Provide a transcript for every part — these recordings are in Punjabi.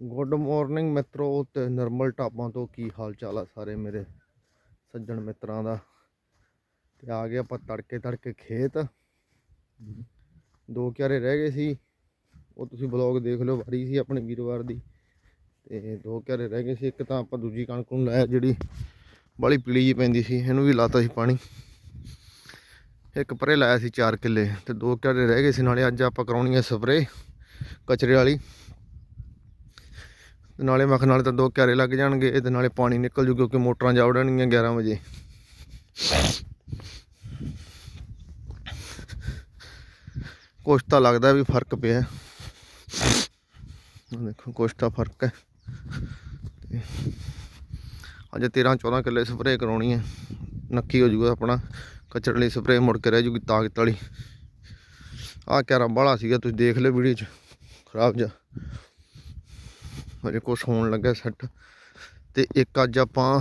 ਗੁੱਡ ਮਾਰਨਿੰਗ ਮਿੱਤਰੋ ਤੇ ਨਰਮਲ ਢਾਬਾਂ ਤੋਂ ਕੀ ਹਾਲ ਚਾਲ ਆ ਸਾਰੇ ਮੇਰੇ ਸੱਜਣ ਮਿੱਤਰਾਂ ਦਾ? ਤੇ ਆ ਗਏ ਆਪਾਂ ਤੜਕੇ ਤੜਕੇ ਖੇਤ ਦੋ ਕਿਆਰੇ ਰਹਿ ਗਏ ਸੀ। ਉਹ ਤੁਸੀਂ ਬਲੌਗ ਦੇਖ ਲਿਓ ਵਾਰੀ ਸੀ ਆਪਣੇ ਵੀਰਵਾਰ ਦੀ। ਤੇ ਦੋ ਕਿਆਰੇ ਰਹਿ ਗਏ ਸੀ ਇੱਕ ਤਾਂ ਆਪਾਂ ਦੂਜੀ ਕਣਕ ਨੂੰ ਲਾਇਆ ਜਿਹੜੀ ਬੜੀ ਪੀਲੀ ਜੀ ਪੈਂਦੀ ਸੀ ਇਹਨੂੰ ਵੀ ਲਾਤਾ ਸੀ ਪਾਣੀ। ਇੱਕ ਪਰੇ ਲਾਇਆ ਸੀ 4 ਕਿੱਲੇ ਤੇ ਦੋ ਕਿਆਰੇ ਰਹਿ ਗਏ ਸੀ ਨਾਲੇ ਅੱਜ ਆਪਾਂ ਕਰਾਉਣੀ ਹੈ ਸਪਰੇ ਕਚਰੇ ਵਾਲੀ। ਤੇ ਨਾਲੇ ਮੱਖ ਨਾਲੇ ਤਾਂ ਦੋ ਕਿਆਰੇ ਲੱਗ ਜਾਣਗੇ ਇਹਦੇ ਨਾਲੇ ਪਾਣੀ ਨਿਕਲ ਜੂ ਕਿਉਂਕਿ ਮੋਟਰਾਂ ਜਾ ਵੜਨਗੀਆਂ 11 ਵਜੇ। ਕੁਛ ਤਾਂ ਲੱਗਦਾ ਵੀ ਫ਼ਰਕ ਪਿਆ। ਦੇਖੋ, ਕੁਛ ਤਾਂ ਫ਼ਰਕ ਹੈ। ਅਜੇ ਅੱਜ 13 14 ਕਿੱਲੇ ਸਪਰੇਅ ਕਰਾਉਣੀ ਹੈ। ਨੱਕੀ ਹੋ ਜੂਗਾ ਆਪਣਾ। ਕਚਰੇ ਲਈ ਸਪਰੇਅ ਮੁੜ ਕੇ ਰਹਿ ਜੂਗੀ ਤਾਕਤ ਵਾਲੀ। ਆਹ ਕਿਆਰਾ ਬਾਹਲਾ ਸੀਗਾ, ਤੁਸੀਂ ਦੇਖ ਲਿਓ ਵੀਡੀਓ 'ਚ। ਖਰਾਬ ਜਾ ਹਜੇ ਕੁਛ ਹੋਣ ਲੱਗਾ ਸੈੱਟ। ਤੇ ਇੱਕ ਅੱਜ ਆਪਾਂ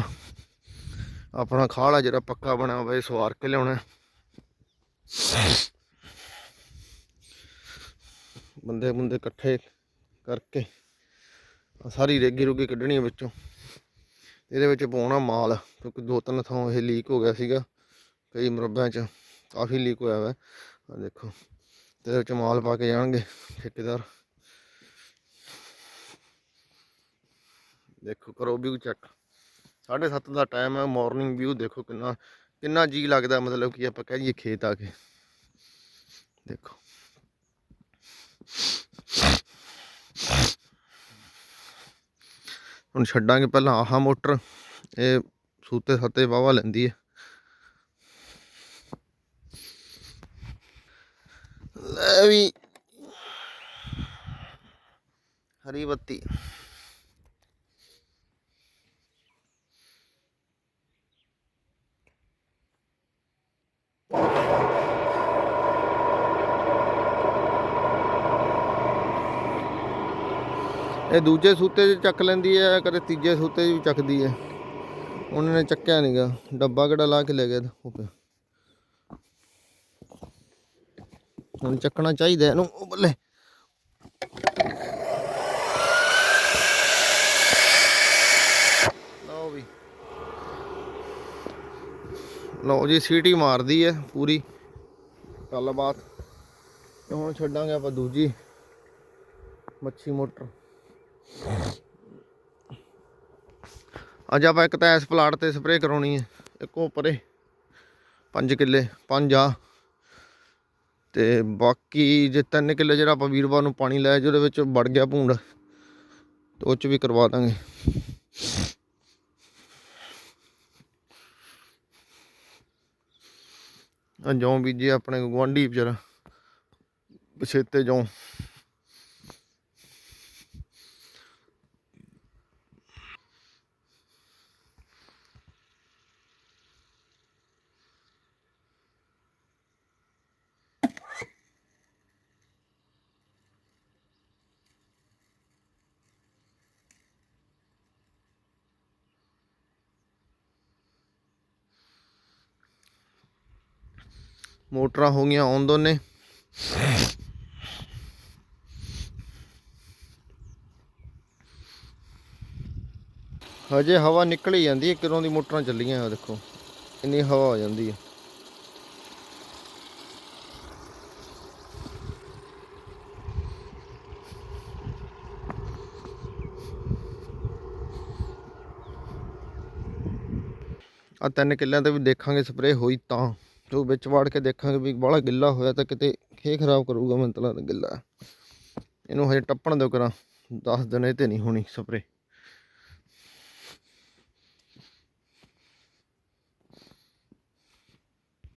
ਆਪਣਾ ਖਾਲਾ ਜਿਹੜਾ ਪੱਕਾ ਬਣਿਆ ਹੋਇਆ ਸਵਾਰ ਕੇ ਲਿਆਉਣਾ। ਬੰਦੇ ਬੰਦੇ ਇਕੱਠੇ ਕਰਕੇ ਸਾਰੀ ਰੇਗੀ ਰੁਗੀ ਕੱਢਣੀ ਵਿੱਚੋਂ। ਇਹਦੇ ਵਿੱਚ ਪਾਉਣਾ ਮਾਲ, ਕਿਉਂਕਿ ਦੋ ਤਿੰਨ ਥਾਂ ਇਹ ਲੀਕ ਹੋ ਗਿਆ ਸੀਗਾ, ਕਈ ਮੁਰੱਬਿਆਂ 'ਚ ਕਾਫੀ ਲੀਕ ਹੋਇਆ ਵਾ। ਆਹ ਦੇਖੋ, ਤੇ ਇਹਦੇ ਵਿੱਚ ਮਾਲ ਪਾ ਕੇ ਜਾਣਗੇ ਠੇਕੇਦਾਰ। ਦੇਖੋ ਕਰੋ ਵਿਊ ਚੈੱਕ 7:30 ਦਾ ਟਾਈਮ ਹੈ ਮਾਰਨਿੰਗ ਵਿਊ ਦੇਖੋ ਕਿੰਨਾ ਕਿੰਨਾ ਜੀ ਲੱਗਦਾ, ਮਤਲਬ ਕਿ ਆਪਾਂ ਕਹੀਏ ਖੇਤ ਆ ਕੇ। ਦੇਖੋ। ਹੁਣ ਛੱਡਾਂਗੇ ਪਹਿਲਾਂ ਆਹ ਮੋਟਰ, ਇਹ ਸੂਤੇ ਸੱਤੇ ਵਾਵਾ ਲੈਂਦੀ ਹੈ। ਲੈ ਵੀ। ਹਰੀ ਬੱਤੀ। ਇਹ ਦੂਜੇ ਸੂਤੇ 'ਚ ਚੱਕ ਲੈਂਦੀ ਹੈ ਕਦੇ ਤੀਜੇ ਸੂਤੇ 'ਚ ਵੀ ਚੱਕਦੀ ਹੈ। ਉਹਨਾਂ ਨੇ ਚੱਕਿਆ ਨਹੀਂਗਾ ਡੱਬਾ ਕਿਹੜਾ ਲਾ ਕੇ ਲੈ ਗਿਆ ਉਹ ਹੁਣ ਚੱਕਣਾ ਚਾਹੀਦਾ ਇਹਨੂੰ, ਉਹ ਬੱਲੇ। ਲਓ ਵੀ। ਲਓ ਜੀ, ਸੀਟੀ ਮਾਰਦੀ ਹੈ ਪੂਰੀ। ਗੱਲਬਾਤ। ਹੁਣ ਛੱਡਾਂਗੇ ਆਪਾਂ ਦੂਜੀ ਮੱਛੀ ਮੋਟਰ। ਅੱਜ ਆਪਾਂ ਇੱਕ ਤਾਂ ਇਸ ਪਲਾਟ ਤੇ ਸਪਰੇਅ ਕਰਾਉਣੀ ਹੈ। ਇੱਕੋ ਪਰੇ। 5 ਕਿੱਲੇ 5 ਆ। ਤੇ ਬਾਕੀ ਜੇ 3 ਕਿੱਲੇ ਜਿਹੜਾ ਆਪਾਂ ਵੀਰਵਾਰ ਨੂੰ ਪਾਣੀ ਲਾਇਆ ਜਿਹਦੇ ਵਿੱਚ ਵੜ ਗਿਆ ਭੂੰਡ। ਤੇ ਉਹ ਚ ਵੀ ਕਰਵਾ ਦਾਂਗੇ। ਆ ਬੀਜੇ ਆਪਣੇ ਗਵਾਂਢੀ ਵਿਚਾਰਾ। ਪਛੇਤੇ ਜੌਂ। ਮੋਟਰਾਂ ਹੋ ਗਈਆਂ ਔਨ ਦੋਨੇ। ਹਜੇ ਹਵਾ ਨਿਕਲ ਹੀ ਜਾਂਦੀ ਹੈ ਕਿਰੋਂ ਦੀ ਮੋਟਰਾਂ ਚੱਲੀਆਂ ਆ ਦੇਖੋ। ਇੰਨੀ ਹਵਾ ਹੋ ਜਾਂਦੀ ਹੈ। ਆ ਤਿੰਨ ਕਿੱਲਿਆਂ ਤੇ ਵੀ ਦੇਖਾਂਗੇ ਸਪਰੇ ਹੋਈ ਤਾਂ। ਜੋ ਵਿੱਚ ਵਾੜ ਕੇ ਦੇਖਾਂਗੇ ਵੀ ਬਾਹਲਾ ਗਿੱਲਾ ਹੋਇਆ ਤਾਂ ਕਿਤੇ ਖੇ ਖਰਾਬ ਕਰੂਗਾ ਮੈਨੂੰ ਗਿੱਲਾ। ਇਹਨੂੰ ਹਜੇ ਟੱਪਣ ਦਿਓ ਕਰਾਂ। 10 ਦਿਨ ਇਹ ਤੇ ਨਹੀਂ ਹੋਣੀ ਸਪਰੇਅ।